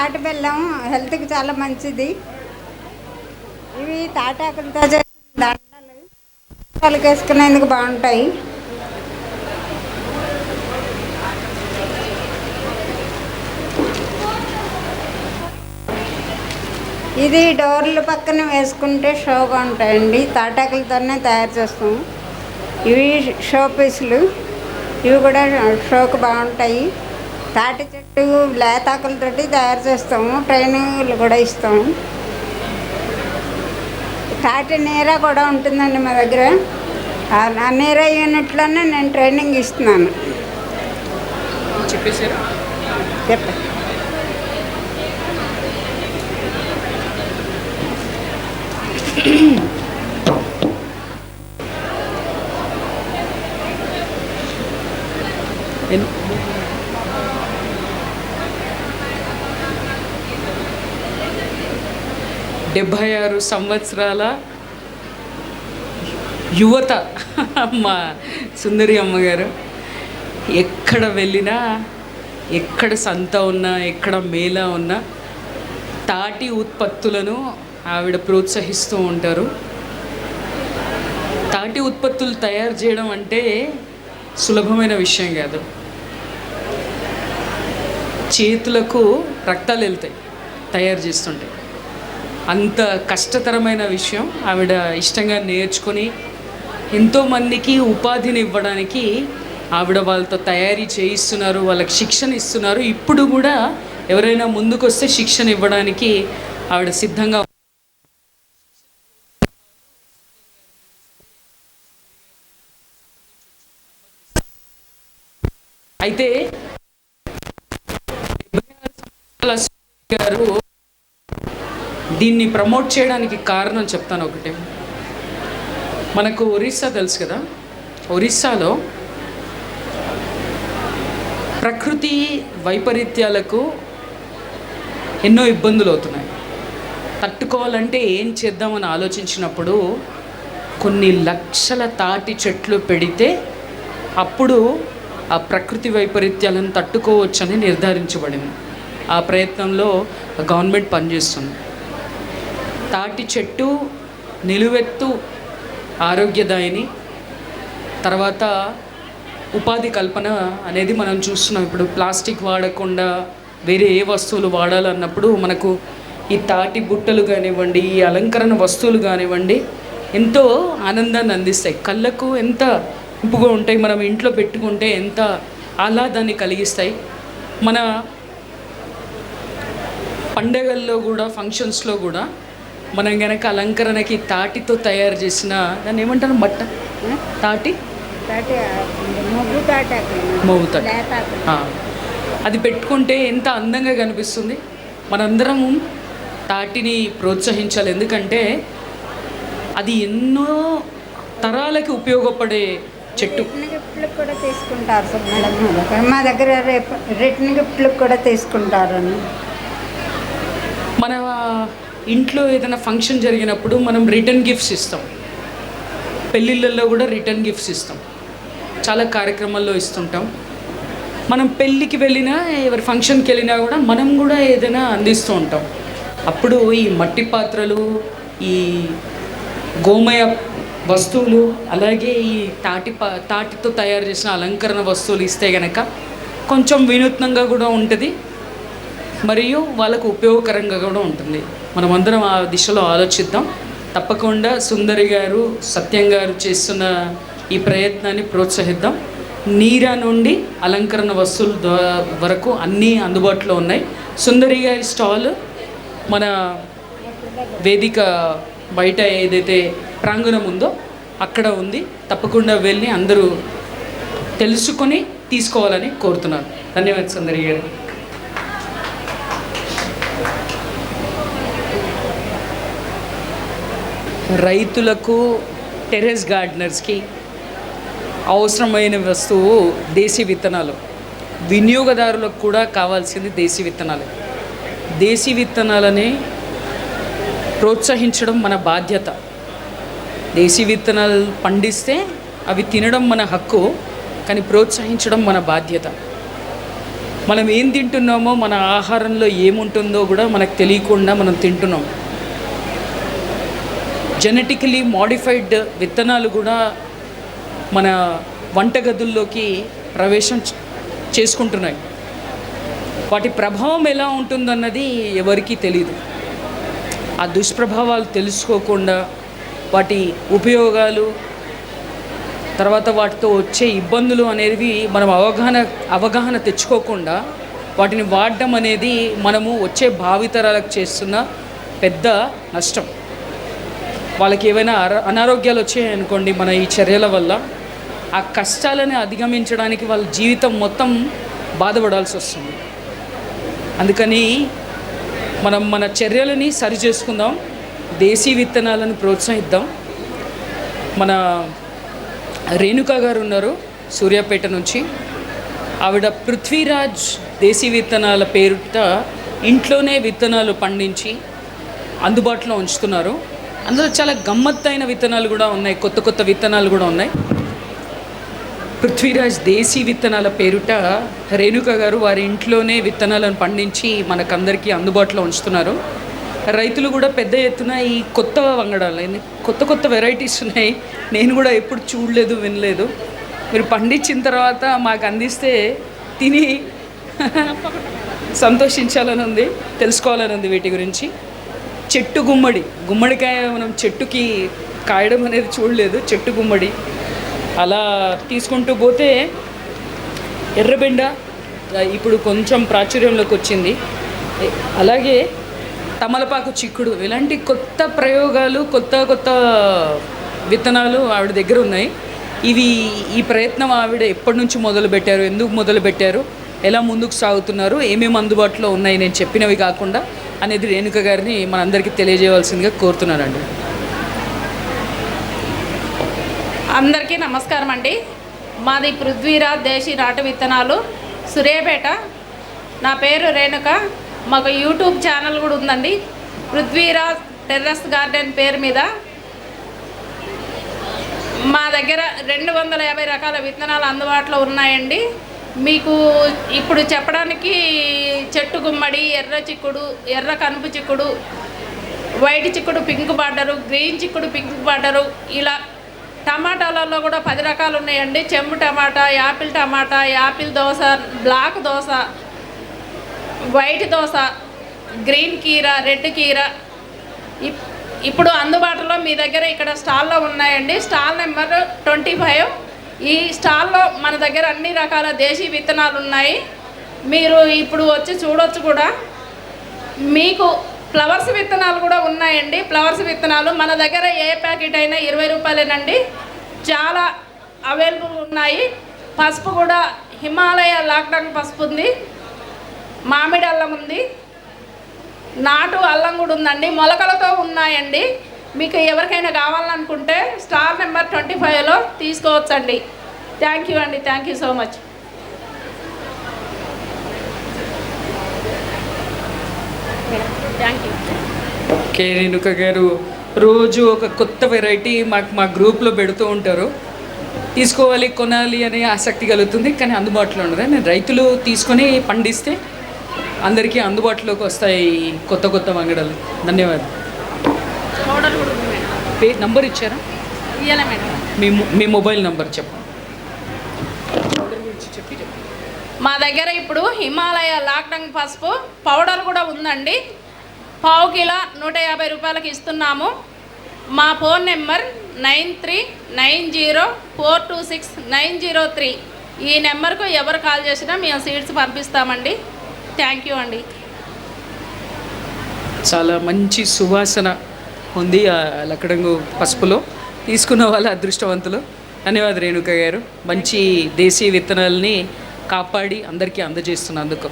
తాటి బెల్లం హెల్త్కి చాలా మంచిది. ఇవి తాటాకులతో చేసిన దండలు తలకి వేసుకునేందుకు బాగుంటాయి. ఇది డోర్ల పక్కన వేసుకుంటే షోగా ఉంటాయండి తాటాకులతోనే తయారు చేస్తాము ఇవి షో పీసులు. ఇవి కూడా షోకు బాగుంటాయి. తాటి లేతాకులతోటి తయారు చేస్తాము ట్రైనింగ్లు కూడా ఇస్తాము. తాటి నీర కూడా ఉంటుందండి మా దగ్గర. ఆ నీర యూనిట్లోనే నేను ట్రైనింగ్ ఇస్తున్నాను. చెప్పేశారు? చెప్పండి. డెబ్భై ఆరు సంవత్సరాల యువత మా సుందరి అమ్మగారు. ఎక్కడ వెళ్ళినా ఎక్కడ సంత ఉన్నా ఎక్కడ మేళ ఉన్నా తాటి ఉత్పత్తులను ఆవిడ ప్రోత్సహిస్తూ ఉంటారు. తాటి ఉత్పత్తులు తయారు చేయడం అంటే సులభమైన విషయం కాదు. చేతులకు రక్తాలు వెళ్తాయి తయారు చేస్తుంటే. అంత కష్టతరమైన విషయం. ఆవిడ ఇష్టంగా నేర్చుకొని ఎంతోమందికి ఉపాధిని ఇవ్వడానికి ఆవిడ వాళ్ళతో తయారీ చేయిస్తున్నారు వాళ్ళకి శిక్షణ ఇస్తున్నారు. ఇప్పుడు కూడా ఎవరైనా ముందుకొస్తే శిక్షణ ఇవ్వడానికి ఆవిడ సిద్ధంగా అయితే గారు దీన్ని ప్రమోట్ చేయడానికి కారణం చెప్తాను ఒకటి. మనకు ఒరిస్సా తెలుసు కదా? ఒరిస్సాలో ప్రకృతి వైపరీత్యాలకు ఎన్నో ఇబ్బందులు అవుతున్నాయి. తట్టుకోవాలంటే ఏం చేద్దామని ఆలోచించినప్పుడు కొన్ని లక్షల తాటి చెట్లు పెడితే అప్పుడు ఆ ప్రకృతి వైపరీత్యాలను తట్టుకోవచ్చని నిర్ధారించబడింది. ఆ ప్రయత్నంలో గవర్నమెంట్ పనిచేస్తుంది. తాటి చెట్టు నిలువెత్తు ఆరోగ్యదాయిని. తర్వాత ఉపాధి కల్పన అనేది మనం చూస్తున్నాం. ఇప్పుడు ప్లాస్టిక్ వాడకుండా వేరే ఏ వస్తువులు వాడాలన్నప్పుడు మనకు ఈ తాటి బుట్టలు కానివ్వండి ఈ అలంకరణ వస్తువులు కానివ్వండి ఎంతో ఆనందాన్ని అందిస్తాయి. కళ్ళకు ఎంత ఇంపుగా ఉంటాయి మనం ఇంట్లో పెట్టుకుంటే ఎంత ఆహ్లాదాన్ని కలిగిస్తాయి. మన పండగల్లో కూడా ఫంక్షన్స్లో కూడా మనం గనక అలంకరణకి తాటితో తయారు చేసిన దాన్ని ఏమంటారు? మట్ట? తాటి? తాటి లేతాకు ఆ. అది పెట్టుకుంటే ఎంత అందంగా కనిపిస్తుంది? మనందరం తాటిని ప్రోత్సహించాలి. ఎందుకంటే అది ఎన్నో తరాలకి ఉపయోగపడే చెట్టు. గిఫ్ట్లకు కూడా తీసుకుంటారు. మా దగ్గర రేపు రిటర్న్ గిఫ్ట్లకు కూడా తీసుకుంటారు. ఇంట్లో ఏదైనా ఫంక్షన్ జరిగినప్పుడు మనం రిటర్న్ గిఫ్ట్స్ ఇస్తాం. పెళ్ళిళ్ళల్లో కూడా రిటర్న్ గిఫ్ట్స్ ఇస్తాం. చాలా కార్యక్రమాల్లో ఇస్తుంటాం. మనం పెళ్ళికి వెళ్ళినా ఎవరి ఫంక్షన్కి వెళ్ళినా కూడా మనం కూడా ఏదైనా అందిస్తూ ఉంటాం. అప్పుడు ఈ మట్టి పాత్రలు ఈ గోమయ వస్తువులు అలాగే ఈ తాటి పా తాటితో తయారు చేసిన అలంకరణ వస్తువులు ఇస్తే గనక కొంచెం వినూత్నంగా కూడా ఉంటుంది. మరియు వాళ్ళకు ఉపయోగకరంగా కూడా ఉంటుంది. మనమందరం ఆ దిశలో ఆలోచిద్దాం. తప్పకుండా సుందరి గారు సత్యం గారు చేస్తున్న ఈ ప్రయత్నాన్ని ప్రోత్సహిద్దాం. నీరా నుండి అలంకరణ వస్తువుల వరకు అన్నీ అందుబాటులో ఉన్నాయి. సుందరి గారి స్టాల్ మన వేదిక బయట ఏదైతే ప్రాంగణం ఉందో అక్కడ ఉంది. తప్పకుండా వెళ్ళి అందరూ తెలుసుకొని తీసుకోవాలని కోరుతున్నాను. ధన్యవాదాలు సుందరి గారు. రైతులకు టెరెస్ గార్డెనర్స్కి అవసరమైన వస్తువు దేశీ విత్తనాలు. వినియోగదారులకు కూడా కావాల్సింది దేశీ విత్తనాలు. దేశీ విత్తనాలని ప్రోత్సహించడం మన బాధ్యత. దేశీ విత్తనాలు పండిస్తే అవి తినడం మన హక్కు కానీ ప్రోత్సహించడం మన బాధ్యత. మనం ఏం తింటున్నామో మన ఆహారంలో ఏముంటుందో కూడా మనకు తెలియకుండా మనం తింటున్నాం. జెనెటికలీ మాడిఫైడ్ విత్తనాలు కూడా మన వంటగదుల్లోకి ప్రవేశం చేసుకుంటున్నాయి. వాటి ప్రభావం ఎలా ఉంటుందన్నది ఎవరికీ తెలియదు ఆ దుష్ప్రభావాలు తెలుసుకోకుండా వాటి ఉపయోగాలు తర్వాత వాటితో వచ్చే ఇబ్బందులు అనేవి మనం అవగాహన అవగాహన తెచ్చుకోకుండా వాటిని వాడడం అనేది మనము వచ్చే భావితరాలకు చేస్తున్న పెద్ద నష్టం. వాళ్ళకి ఏవైనా అనారోగ్యాలు వచ్చాయనుకోండి మన ఈ చర్యల వల్ల ఆ కష్టాలని అధిగమించడానికి వాళ్ళ జీవితం మొత్తం బాధపడాల్సి వస్తుంది. అందుకని మనం మన చర్యలని సరి చేసుకుందాం దేశీ విత్తనాలను ప్రోత్సహిద్దాం. మన రేణుక గారు ఉన్నారు సూర్యాపేట నుంచి. ఆవిడ పృథ్వీరాజ్ దేశీ విత్తనాల పేరుట ఇంట్లోనే విత్తనాలు పండించి అందుబాటులో ఉంచుతున్నారు. అందులో చాలా గమ్మత్తైన విత్తనాలు కూడా ఉన్నాయి. కొత్త కొత్త విత్తనాలు కూడా ఉన్నాయి. పృథ్వీరాజ్ దేశీ విత్తనాల పేరుట రేణుక గారు వారి ఇంట్లోనే విత్తనాలను పండించి మనకందరికీ అందుబాటులో ఉంచుతున్నారు. రైతులు కూడా పెద్ద ఎత్తున ఈ కొత్త వంగడాలు కొత్త కొత్త వెరైటీస్ ఉన్నాయి. నేను కూడా ఎప్పుడు చూడలేదు వినలేదు. మీరు పండించిన తర్వాత మాకు అందిస్తే తిని సంతోషించాలని ఉంది తెలుసుకోవాలని ఉంది వీటి గురించి. చెట్టు గుమ్మడి. గుమ్మడికాయ మనం చెట్టుకి కాయడం అనేది చూడలేదు చెట్టు గుమ్మడి. అలా తీసుకుంటూ పోతే ఎర్రబెండ ఇప్పుడు కొంచెం ప్రాచుర్యంలోకి వచ్చింది. అలాగే తమలపాకు చిక్కుడు ఇలాంటి కొత్త ప్రయోగాలు కొత్త కొత్త విత్తనాలు ఆవిడ దగ్గర ఉన్నాయి. ఇవి ఈ ప్రయత్నం ఆవిడ ఎప్పటి నుంచి మొదలుపెట్టారు ఎందుకు మొదలుపెట్టారు? ఎలా ముందుకు సాగుతున్నారు ఏమేమి అందుబాటులో ఉన్నాయి నేను చెప్పినవి కాకుండా అనేది రేణుక గారిని మనందరికీ తెలియజేయవలసిందిగా కోరుతున్నానండి. అందరికీ నమస్కారం అండి. మాది పృథ్వీరాజ్ దేశీ నాటు విత్తనాలు సురేపేట. నా పేరు రేణుక. మాకు యూట్యూబ్ ఛానల్ కూడా ఉందండి. పృథ్వీరాజ్ టెర్రస్ గార్డెన్ పేరు మీద. మా దగ్గర రెండు వందల యాభై రకాల విత్తనాలు అందుబాటులో ఉన్నాయండి. మీకు ఇప్పుడు చెప్పడానికి చెట్టు గుమ్మడి ఎర్ర చిక్కుడు ఎర్ర కనుపు చిక్కుడు వైట్ చిక్కుడు పింక్ బార్డరు గ్రీన్ చిక్కుడు పింక్ బార్డరు ఇలా టమాటాలలో కూడా పది రకాలు ఉన్నాయండి. చెంబు టమాటా యాపిల్ టమాటా యాపిల్ దోశ బ్లాక్ దోశ వైట్ దోశ గ్రీన్ కీర రెడ్ కీర. ఇప్పుడు అందుబాటులో మీ దగ్గర ఇక్కడ స్టాల్లో ఉన్నాయండి. స్టాల్ నెంబర్ ట్వంటీ ఫైవ్ ఈ స్టాల్లో మన దగ్గర అన్ని రకాల దేశీ విత్తనాలు ఉన్నాయి. మీరు ఇప్పుడు వచ్చి చూడొచ్చు కూడా. మీకు ఫ్లవర్స్ విత్తనాలు కూడా ఉన్నాయండి. ఫ్లవర్స్ విత్తనాలు మన దగ్గర ఏ ప్యాకెట్ అయినా ఇరవై రూపాయలేనండి. చాలా అవైలబుల్ ఉన్నాయి. పసుపు కూడా హిమాలయ లాక్డౌన్ పసుపు ఉంది. మామిడి అల్లం ఉంది. నాటు అల్లం కూడా ఉందండి. మొలకలతో ఉన్నాయండి. మీకు ఎవరికైనా కావాలనుకుంటే స్టార్ నెంబర్ ట్వంటీ ఫైవ్లో తీసుకోవచ్చండి. థ్యాంక్ యూ అండి. Thank you so much thank you K Renuka గారు రోజు ఒక కొత్త వెరైటీ మాకు మా గ్రూప్లో పెడుతూ ఉంటారు. తీసుకోవాలి కొనాలి అనే ఆసక్తి కలుగుతుంది కానీ అందుబాటులో ఉండదు. నేను రైతులు తీసుకొని పండిస్తే అందరికీ అందుబాటులోకి వస్తాయి కొత్త కొత్త వంగడాలు. ధన్యవాదాలు. పౌడర్ కూడా ఉంది మేడం. పే నంబర్ ఇచ్చారా? ఇయ్యాలా మేడం. మీ మొ- మీ మొబైల్ నంబర్ చెప్పండి మా దగ్గర ఇప్పుడు హిమాలయ లాక్డౌన్ పసుపు పౌడర్ కూడా ఉందండి. పావు కిలో నూట యాభై రూపాయలకి ఇస్తున్నాము. మా phone number nine three nine zero four two six nine zero three. ఈ నెంబర్కు ఎవరు కాల్ చేసినా మేము సీట్స్ పంపిస్తామండి. థ్యాంక్ యూ అండి. చాలా మంచి సువాసన ఉంది ఆ లక్కడంగు పసుపులో. తీసుకున్న వాళ్ళ అదృష్టవంతులు ధన్యవాద రేణుక గారు. మంచి దేశీయ విత్తనాలని కాపాడి అందరికీ అందజేస్తున్నందుకు.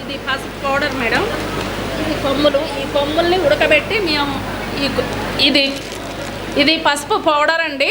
ఇది పసుపు పౌడర్ మేడం. ఇది కొమ్ములు ఈ కొమ్ముల్ని ఉడకబెట్టి మేము ఈ ఇది ఇది పసుపు పౌడర్ అండి.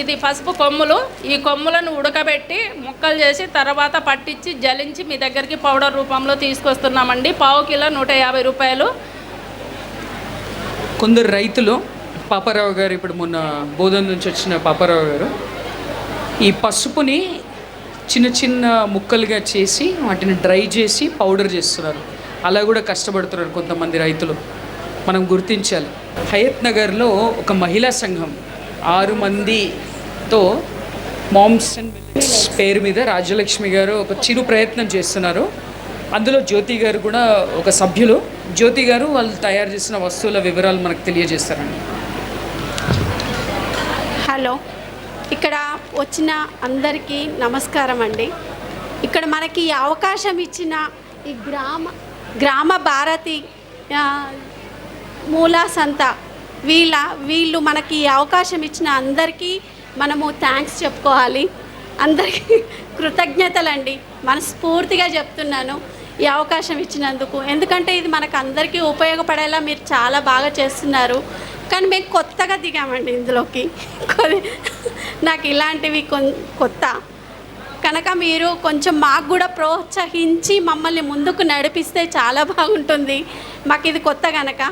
ఇది పసుపు కొమ్ములు. ఈ కొమ్ములను ఉడకబెట్టి ముక్కలు చేసి తర్వాత పట్టించి జలించి మీ దగ్గరికి పౌడర్ రూపంలో తీసుకొస్తున్నామండి. పావు కిలో నూట యాభై రూపాయలు. కొందరు రైతులు పాపారావు గారు ఇప్పుడు మొన్న బోధన నుంచి వచ్చిన పాపారావు గారు ఈ పసుపుని చిన్న చిన్న ముక్కలుగా చేసి వాటిని డ్రై చేసి పౌడర్ చేస్తున్నారు. అలా కూడా కష్టపడుతున్నారు కొంతమంది రైతులు. మనం గుర్తించాలి. హయత్ నగర్లో ఒక మహిళా సంఘం ఆరు మందితో మామ్స్ అండ్ పేరు మీద రాజ్యలక్ష్మి గారు ఒక చిరు ప్రయత్నం చేస్తున్నారు. అందులో జ్యోతి గారు కూడా ఒక సభ్యులు. జ్యోతి గారు వాళ్ళు తయారు చేసిన వస్తువుల వివరాలు మనకు తెలియజేస్తారండి. హలో. ఇక్కడ వచ్చిన అందరికీ నమస్కారం అండి. ఇక్కడ మనకి ఈ అవకాశం ఇచ్చిన ఈ గ్రామ గ్రామ భారతి మూలా సంత వీళ్ళ వీళ్ళు మనకి ఈ అవకాశం ఇచ్చిన అందరికీ మనము థ్యాంక్స్ చెప్పుకోవాలి. అందరికీ కృతజ్ఞతలండి. మనస్ఫూర్తిగా చెప్తున్నాను. ఈ అవకాశం ఇచ్చినందుకు. ఎందుకంటే ఇది మనకు అందరికీ ఉపయోగపడేలా మీరు చాలా బాగా చేస్తున్నారు. కానీ మేము కొత్తగా దిగామండి ఇందులోకి. నాకు ఇలాంటివి కొత్త. కనుక మీరు కొంచెం మాకు కూడా ప్రోత్సహించి మమ్మల్ని ముందుకు నడిపిస్తే చాలా బాగుంటుంది. మాకు ఇది కొత్త కనుక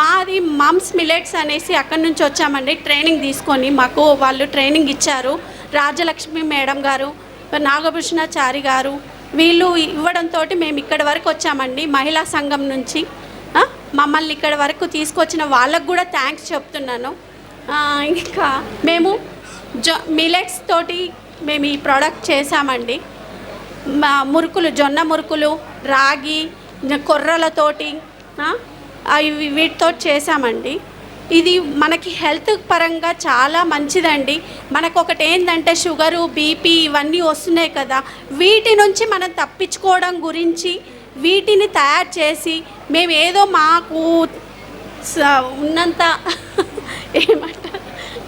మాది మమ్స్ మిలెట్స్ అనేసి అక్కడి నుంచి వచ్చామండి. ట్రైనింగ్ తీసుకొని మాకు వాళ్ళు ట్రైనింగ్ ఇచ్చారు. రాజలక్ష్మి మేడం గారు నాగభూషణాచారి గారు వీళ్ళు ఇవ్వడంతో మేము ఇక్కడ వరకు వచ్చామండి. మహిళా సంఘం నుంచి మమ్మల్ని ఇక్కడ వరకు తీసుకొచ్చిన వాళ్ళకు కూడా థ్యాంక్స్ చెప్తున్నాను. ఇంకా మేము జొ మిలెట్స్ తోటి మేము ఈ ప్రోడక్ట్ చేసామండి మా మురుకులు జొన్న మురుకులు రాగి కొర్రలతోటి అవి వీటితో చేసామండి ఇది మనకి హెల్త్ పరంగా చాలా మంచిదండి. మనకు ఒకటి ఏంటంటే షుగరు బీపీ ఇవన్నీ వస్తున్నాయి కదా. వీటి నుంచి మనం తప్పించుకోవడం గురించి వీటిని తయారు చేసి మేము ఏదో మాకు ఉన్నంత ఏమంటారు?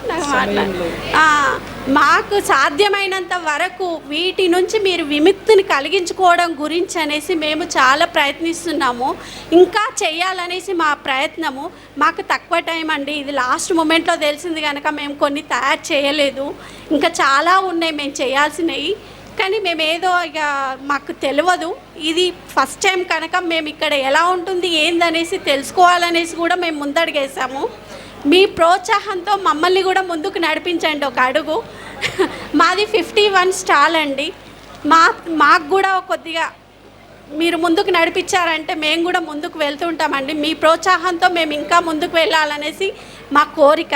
నాకు మాట్లా- ఆ, మాకు సాధ్యమైనంత వరకు వీటి నుంచి మీరు విముక్తిని కలిగించుకోవడం గురించి అనేసి మేము చాలా ప్రయత్నిస్తున్నాము. ఇంకా చేయాలనేసి మా ప్రయత్నము మాకు తక్కువ టైం అండి. ఇది లాస్ట్ మూమెంట్లో తెలిసింది కనుక మేము కొన్ని తయారు చేయలేదు. ఇంకా చాలా ఉన్నాయి మేము చేయాల్సినవి. కానీ మేము ఏదో ఇక మాకు తెలియదు. ఇది ఫస్ట్ టైం కనుక మేము ఇక్కడ ఎలా ఉంటుంది ఏందనేసి తెలుసుకోవాలనేసి కూడా మేము ముందడిగేసాము. మీ ప్రోత్సాహంతో మమ్మల్ని కూడా ముందుకు నడిపించండి ఒక అడుగు. మాది ఫిఫ్టీ వన్ స్టాల్ అండి. మా మాకు కూడా కొద్దిగా మీరు ముందుకు నడిపించారంటే మేము కూడా ముందుకు వెళ్తుంటామండి మీ ప్రోత్సాహంతో మేము ఇంకా ముందుకు వెళ్ళాలనేసి మా కోరిక.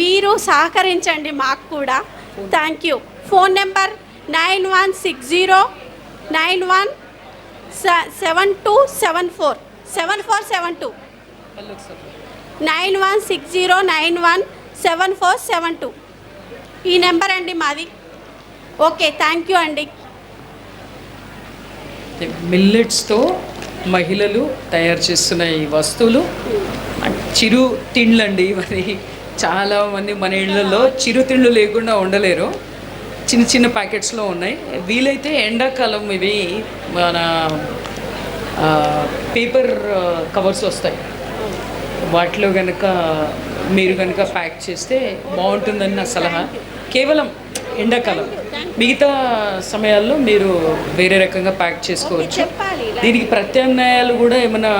మీరు సహకరించండి మాకు కూడా. Thank you phone number nine one six zero nine one seven two seven four seven four seven two nine one six zero nine one seven four seven two. ఈ నెంబర్ అండి మాది. ఓకే థ్యాంక్ యూ అండి. మిల్లెట్స్తో మహిళలు తయారు చేస్తున్న ఈ వస్తువులు. చిరు తిండ్లండి మరి. చాలా మంది మన ఇళ్ళల్లో చిరు తిండ్లు లేకుండా ఉండలేరు. చిన్న చిన్న ప్యాకెట్స్లో ఉన్నాయి. వీలైతే ఎండాకాలం ఇవి మన పేపర్ కవర్స్ వస్తాయి. వాటిలో కనుక మీరు కనుక ప్యాక్ చేస్తే బాగుంటుందని నా సలహా. కేవలం ఎండాకాలం. మిగతా సమయాల్లో మీరు వేరే రకంగా ప్యాక్ చేసుకోవచ్చు. దీనికి ప్రత్యామ్నాయాలు కూడా ఏమైనా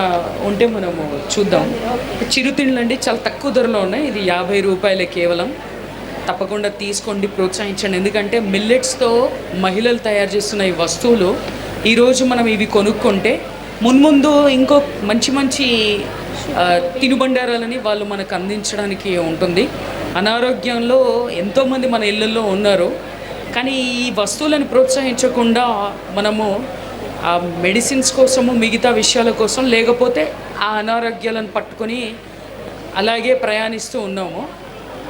ఉంటే మనము చూద్దాం. చిరుతిండ్లు అండి చాలా తక్కువ ధరలో ఉన్నాయి. ఇది యాభై రూపాయలే కేవలం. తప్పకుండా తీసుకోండి ప్రోత్సహించండి. ఎందుకంటే మిల్లెట్స్తో మహిళలు తయారు చేస్తున్న ఈ వస్తువులు ఈరోజు మనం ఇవి కొనుక్కుంటే మున్ముందు ఇంకో మంచి మంచి తినుబండారాలని వాళ్ళు మనకు అందించడానికి ఉంటుంది. అనారోగ్యంలో ఎంతోమంది మన ఇళ్ళల్లో ఉన్నారు. కానీ ఈ వస్తువులను ప్రోత్సహించకుండా మనము ఆ మెడిసిన్స్ కోసము మిగతా విషయాల కోసం లేకపోతే ఆ అనారోగ్యాలను పట్టుకొని అలాగే ప్రయాణిస్తూ ఉన్నాము.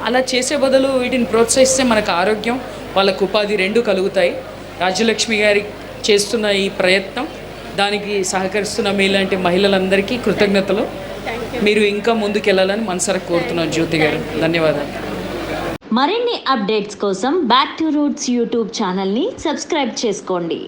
అలా చేసే బదులు వీటిని ప్రోత్సహిస్తే మనకు ఆరోగ్యం వాళ్ళకు ఉపాధి రెండు కలుగుతాయి. రాజ్యలక్ష్మి గారి చేస్తున్న ఈ ప్రయత్నం దానికి సహకరిస్తున్న మీలాంటి మహిళలందరికీ కృతజ్ఞతలు. మీరు ఇంకా ముందుకెళ్ళాలని మనసర కోరుతున్నాను జ్యోతి గారు. ధన్యవాదాలు. మరిన్ని అప్డేట్స్ కోసం బ్యాక్ టు రూట్స్ యూట్యూబ్ ఛానల్ని సబ్స్క్రైబ్ చేసుకోండి.